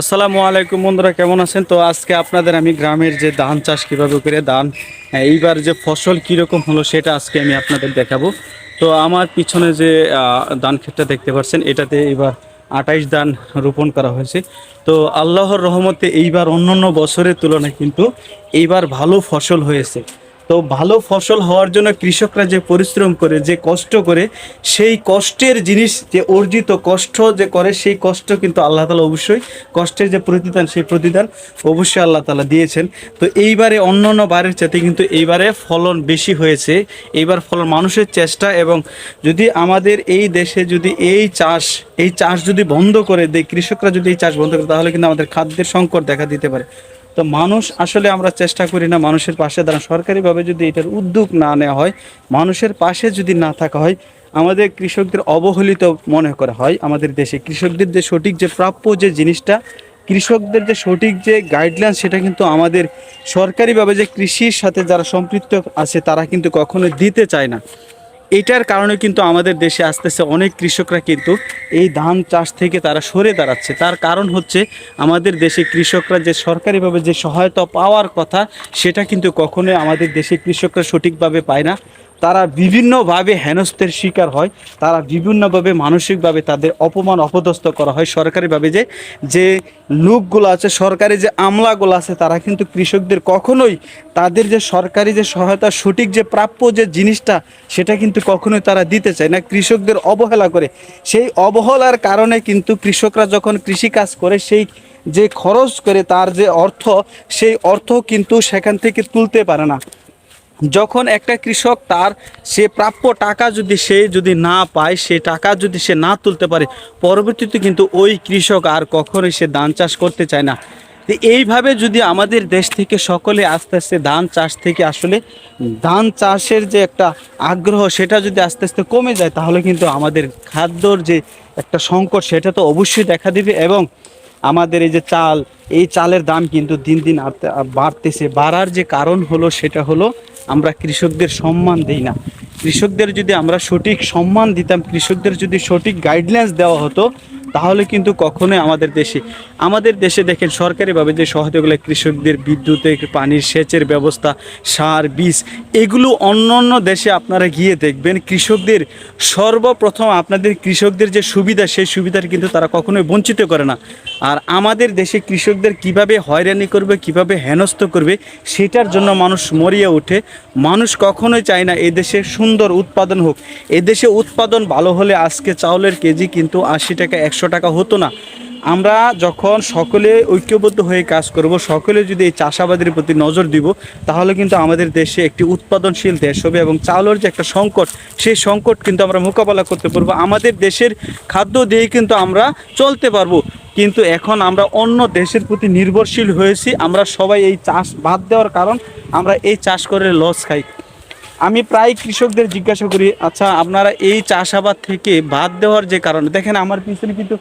আসসালামু আলাইকুম বন্ধুরা কেমন আছেন? তো আজকে আপনাদের আমি গ্রামের যে ধান চাষ কীভাবে করে ধান হ্যাঁ, এইবার যে ফসল কীরকম হলো সেটা আজকে আমি আপনাদের দেখাবো। তো আমার পিছনে যে ধান ক্ষেতটা দেখতে পাচ্ছেন এটাতে এবার আঠাইশ ধান রোপণ করা হয়েছে। তো আল্লাহর রহমতে এইবার অন্যান্য বছরের তুলনায় কিন্তু এইবার ভালো ফসল হয়েছে। তো ভালো ফসল হওয়ার জন্য কৃষকরা যে পরিশ্রম করে, যে কষ্ট করে, সেই কষ্টের জিনিস যে অর্জিত কষ্ট যে করে, সেই কষ্ট কিন্তু আল্লাহ তালা অবশ্যই কষ্টের যে প্রতিদান, সেই প্রতিদান অবশ্যই আল্লাহ তালা দিয়েছেন। তো এইবারে অন্য অন্য বারের চাইতে কিন্তু এইবারে ফলন বেশি হয়েছে। এইবার ফলন মানুষের চেষ্টা এবং যদি আমাদের এই দেশে যদি এই চাষ এই চাষ যদি বন্ধ করে দেয়, কৃষকরা যদি এই চাষ বন্ধ করে, তাহলে কিন্তু আমাদের খাদ্যের সংকট দেখা দিতে পারে। তো মানুষ আসলে আমরা চেষ্টা করি না মানুষের পাশে দাঁড়ান। সরকারিভাবে যদি এটার উদ্যোগ না নেওয়া হয়, মানুষের পাশে যদি না থাকা হয়, আমাদের কৃষকদের অবহেলিত মনে করা হয় আমাদের দেশে। কৃষকদের যে সঠিক যে প্রাপ্য যে জিনিসটা, কৃষকদের যে সঠিক যে গাইডলাইন সেটা কিন্তু আমাদের সরকারিভাবে যে কৃষির সাথে যারা সম্পৃক্ত আছে, তারা কিন্তু কখনো দিতে চায় না। এটার কারণে কিন্তু আমাদের দেশে আসতেছে আস্তে অনেক কৃষকরা কিন্তু এই ধান চাষ থেকে তারা সরে দাঁড়াচ্ছে। তার কারণ হচ্ছে আমাদের দেশে কৃষকরা যে সরকারিভাবে যে সহায়তা পাওয়ার কথা, সেটা কিন্তু কখনোই আমাদের দেশে কৃষকরা সঠিকভাবে পায় না। তারা বিভিন্নভাবে হেনস্থের শিকার হয়, তারা বিভিন্নভাবে মানসিকভাবে তাদের অপমান অপদস্থ করা হয় সরকারিভাবে যে যে লোকগুলো আছে, সরকারি যে আমলাগুলো আছে, তারা কিন্তু কৃষকদের কখনোই তাদের যে সরকারি যে সহায়তা, সঠিক যে প্রাপ্য যে জিনিসটা, সেটা কিন্তু কখনোই তারা দিতে চায় না। কৃষকদের অবহেলা করে। সেই অবহেলার কারণে কিন্তু কৃষকরা যখন কৃষিকাজ করে, সেই যে খরচ করে তার যে অর্থ, সেই অর্থ কিন্তু সেখান থেকে তুলতে পারে না। যখন একটা কৃষক তার সে প্রাপ্য টাকা যদি সে যদি না পায়, সে টাকা যদি সে না তুলতে পারে, পরবর্তীতে কিন্তু ওই কৃষক আর কখনোই সে ধান চাষ করতে চায় না। এইভাবে যদি আমাদের দেশ থেকে সকলে আস্তে আস্তে ধান চাষ থেকে আসলে ধান চাষের যে একটা আগ্রহ, সেটা যদি আস্তে আস্তে কমে যায়, তাহলে কিন্তু আমাদের খাদ্যর যে একটা সংকট, সেটা তো অবশ্যই দেখা দিবে এবং আমাদের এই যে চাল, এই চালের দাম কিন্তু দিন দিন বাড়তেছে। বাড়ার যে কারণ হলো, সেটা হলো আমরা কৃষকদের সম্মান দিই না। কৃষকদের যদি আমরা সঠিক সম্মান দিতাম, কৃষকদের যদি সঠিক গাইডলাইন্স দেওয়া হতো তাহলে কিন্তু কখনোই আমাদের দেশে আমাদের দেশে দেখেন সরকারিভাবে যে সহায়তাগুলো কৃষকদের বিদ্যুতের পানির সেচের ব্যবস্থা, সার, বীজ, এগুলো অন্য অন্য দেশে আপনারা গিয়ে দেখবেন কৃষকদের সর্বপ্রথম আপনাদের কৃষকদের যে সুবিধা, সেই সুবিধার কিন্তু তারা কখনোই বঞ্চিত করে না। আর আমাদের দেশে কৃষকদের কীভাবে হয়রানি করবে, কীভাবে হেনস্থ করবে, সেটার জন্য মানুষ মরিয়ে ওঠে। মানুষ কখনোই চায় না এদেশে সুন্দর উৎপাদন হোক। এদেশে উৎপাদন ভালো হলে আজকে চাউলের কেজি কিন্তু আশি টাকা, একশো টাকা হতো না। আমরা যখন সকলে ঐক্যবদ্ধ হয়ে কাজ করব, সকলে যদি এই চাষাবাদের প্রতি নজর দিব, তাহলে কিন্তু আমাদের দেশে একটি উৎপাদনশীল দেশ হবে এবং চাউলের যে একটা সংকট, সেই সংকট কিন্তু আমরা মোকাবেলা করতে পারব। আমাদের দেশের খাদ্য দিয়ে কিন্তু আমরা চলতে পারব। কিন্তু এখন আমরা অন্য দেশের প্রতি নির্ভরশীল হয়েছি। আমরা সবাই এই চাষ বাদ দেওয়ার কারণ আমরা এই চাষ করে লস খাই। আমি প্রায় কৃষকদের জিজ্ঞাসা করি আচ্ছা আপনারা এই চাষাবাদ থেকে বাদ দেওয়ার যে কারণ, দেখেন আমার পিছনে কিন্তু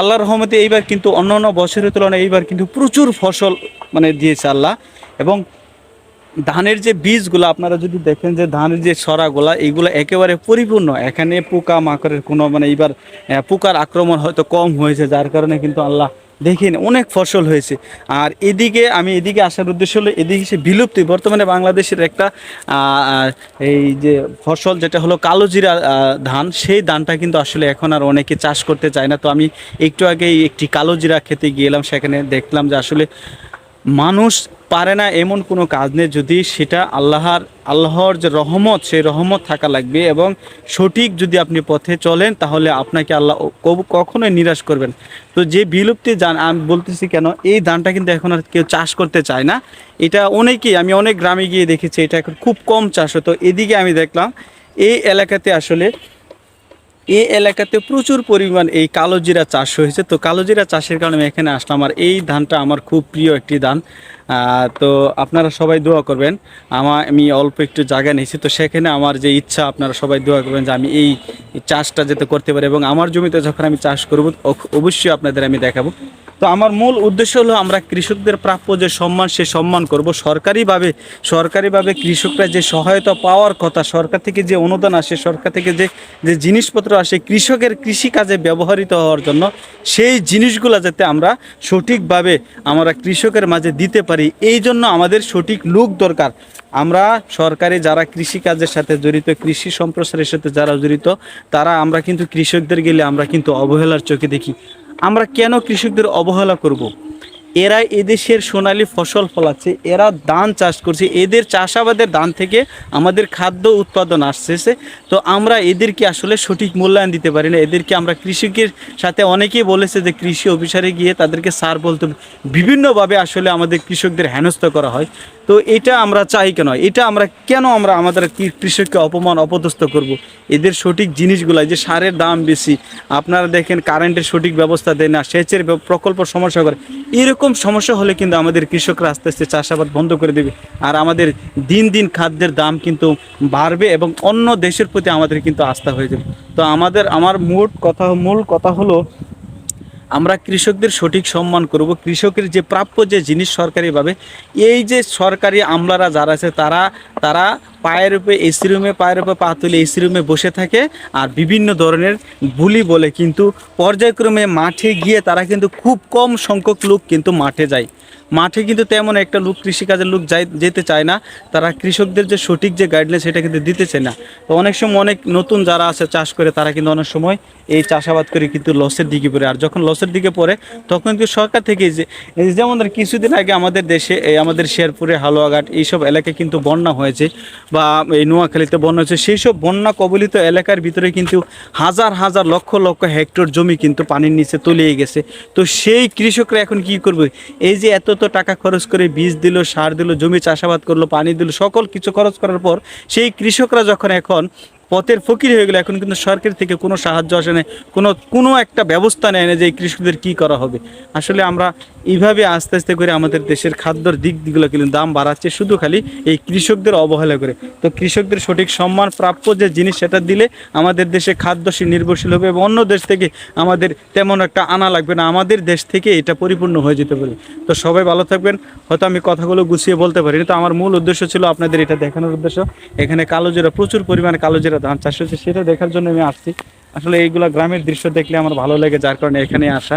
আল্লাহর রহমতে এইবার কিন্তু অন্য অন্য বছরের তুলনায় এইবার কিন্তু প্রচুর ফসল মানে দিয়েছে আল্লাহ। এবং ধানের যে বীজগুলো, আপনারা যদি দেখেন যে ধানের যে সরাগুলো এইগুলো একেবারে পরিপূর্ণ। এখানে পোকা মাকড়ের কোনো মানে এইবার পোকার আক্রমণ হয়তো কম হয়েছে, যার কারণে কিন্তু আল্লাহ দেখেন, অনেক ফসল হয়েছে। আর এদিকে আমি এদিকে আসার উদ্দেশ্য হলো, এদিকে সে বিলুপ্তি, বর্তমানে বাংলাদেশের একটা এই যে ফসল যেটা হলো কালোজিরা জিরা ধান, সেই ধানটা কিন্তু আসলে এখন আর অনেকে চাষ করতে চায় না। তো আমি একটু আগে একটি কালোজিরা খেতে গিয়েলাম, সেখানে দেখলাম যে আসলে মানুষ পারে না এমন কোনো কাজ নেই, যদি সেটা আল্লাহর আল্লাহর যে রহমত, সেই রহমত থাকা লাগবে এবং সঠিক যদি আপনি পথে চলেন, তাহলে আপনাকে আল্লাহ কখনোই নিরাশ করবেন তো যে বিলুপ্তি যান, আমি বলতেছি কেন, এই ধানটা কিন্তু এখন আর কেউ চাষ করতে চায় না। এটা অনেকেই, আমি অনেক গ্রামে গিয়ে দেখেছি, এটা এখন খুব কম চাষ হতো। এদিকে আমি দেখলাম, এই এলাকাতে আসলে, এই এলাকাতে প্রচুর পরিমাণ এই কালোজিরা চাষ হয়েছে। তো কালোজিরা চাষের কারণে আমি এখানে আসলাম, আর এই ধানটা আমার খুব প্রিয় একটি ধান। তো আপনারা সবাই দোয়া করবেন। আমার আমি অল্প একটু জায়গা নিয়েছি, তো সেখানে আমার যে ইচ্ছা, আপনারা সবাই দোয়া করবেন যে আমি এই চাষটা যাতে করতে পারি এবং আমার জমিতে যখন আমি চাষ করব অবশ্যই আপনাদের আমি দেখাবো। তো আমার মূল উদ্দেশ্য হলো আমরা কৃষকদের প্রাপ্য যে সম্মান, সে সম্মান করব। সরকারিভাবে সরকারিভাবে কৃষকরা যে সহায়তা পাওয়ার কথা, সরকার থেকে যে অনুদান আসে, সরকার থেকে যে যে জিনিসপত্র আসে, কৃষকের কৃষিকাজে ব্যবহৃত হওয়ার জন্য, সেই জিনিসগুলো যাতে আমরা সঠিকভাবে আমরা কৃষকের মাঝে দিতে পারি। এই জন্য আমাদের সঠিক লুক দরকার। আমরা সরকারি যারা কৃষি কাজের সাথে জড়িত, কৃষি সম্প্রসারের সাথে যারা জড়িত, তারা আমরা কিন্তু কৃষকদের গেলে আমরা কিন্তু অবহেলার চোখে দেখি। আমরা কেন কৃষকদের অবহেলা করব। এরা এদেশের সোনালি ফসল ফলাচ্ছে, এরা ধান চাষ করছে, এদের চাষাবাদের ধান থেকে আমাদের খাদ্য উৎপাদন আসছে তো আমরা এদেরকে আসলে সঠিক মূল্যায়ন দিতে পারি না। এদেরকে আমরা কৃষকের সাথে অনেকেই বলেছে যে কৃষি অফিসারে গিয়ে তাদেরকে সার বলতে বিভিন্নভাবে আসলে আমাদের কৃষকদের হেনস্থ করা হয়। তো এটা আমরা চাই কেন? এটা আমরা কেন আমরা আমাদের কৃষককে অপমান, অপদস্থ করব? এদের সঠিক জিনিসগুলো যে সারের দাম বেশি, আপনারা দেখেন কারেন্টের সঠিক ব্যবস্থা দেয় না, সেচের প্রকল্প সমস্যা করে, এরকম সমস্যা হলে কিন্তু আমাদের কৃষকরা আস্তে আস্তে চাষাবাদ বন্ধ করে দেবে। আর আমাদের দিন দিন খাদ্যের দাম কিন্তু বাড়বে এবং অন্য দেশের প্রতি আমাদের কিন্তু আস্থা হয়ে যাবে। তো আমাদের, আমার মোট কথা, মূল কথা হলো, আমরা কৃষকদের সঠিক সম্মান করব। কৃষকের যে প্রাপ্য যে জিনিস সরকারিভাবে, এই যে সরকারি আমলারা যারা আছে, তারা তারা পায়ের উপরে এসি রুমে পায়ের উপরে পা তুলে এসি রুমে বসে থাকে আর বিভিন্ন ধরনের বুলি বলে। কিন্তু পর্যায়ক্রমে মাঠে গিয়ে তারা কিন্তু খুব কম সংখ্যক লোক কিন্তু মাঠে যায়। মাঠে কিন্তু তেমন একটা লোক, কৃষিকাজের লোক যাই, যেতে চায় না। তারা কৃষকদের যে সঠিক যে গাইডলাইন সেটা কিন্তু দিতে চায় না। তো অনেক সময় অনেক নতুন যারা আছে চাষ করে, তারা কিন্তু অনেক সময় এই চাষাবাদ করে কিন্তু লসের দিকে পড়ে। আর যখন লসের দিকে পড়ে, তখন কিন্তু সরকার থেকে যে যেমন কিছুদিন আগে আমাদের দেশে আমাদের শেরপুরে, হালুয়াঘাট, এইসব এলাকায় কিন্তু বন্যা হয়েছে। বা এই নোয়াখালীতে বন্যা হয়েছে সেই সব বন্যা কবলিত এলাকার ভিতরে কিন্তু হাজার হাজার লক্ষ লক্ষ হেক্টর জমি কিন্তু পানির নিচে তলিয়ে গেছে। তো সেই কৃষকরা এখন কি করবে? এই যে এত তো টাকা খরচ করে বীজ দিল, সার দিল, জমি চাষাবাদ করল, পানি দিল, সকল কিছু খরচ করার পর সেই কৃষকরা যখন এখন পথের ফকির হয়ে গেলে, এখন কিন্তু সরকার থেকে কোনো সাহায্য আসে না কোনো কোনো একটা ব্যবস্থা নেয় না যে এই কৃষকদের কী করা হবে। আসলে আমরা এইভাবে আস্তে আস্তে করে আমাদের দেশের খাদ্যর দিক দিকগুলো কিন্তু দাম বাড়াচ্ছে, শুধু খালি এই কৃষকদের অবহেলা করে। তো কৃষকদের সঠিক সম্মান প্রাপ্য যে জিনিস সেটা দিলে আমাদের দেশে খাদ্য নির্ভরশীল হবে এবং অন্য দেশ থেকে আমাদের তেমন একটা আনা লাগবে না। আমাদের দেশ থেকে এটা পরিপূর্ণ হয়ে যেতে পারে। তো সবাই ভালো থাকবেন। হয়তো আমি কথাগুলো গুছিয়ে বলতে পারিনি। তো আমার মূল উদ্দেশ্য ছিল আপনাদের এটা দেখানোর উদ্দেশ্য। এখানে কালোজিরা প্রচুর পরিমাণে কালোজিরা ধান চাষ হচ্ছে, সেটা দেখার জন্য আমি আসছি। আসলে এইগুলো গ্রামের দৃশ্য দেখলে আমার ভালো লাগে, যার কারণে এখানে আসা।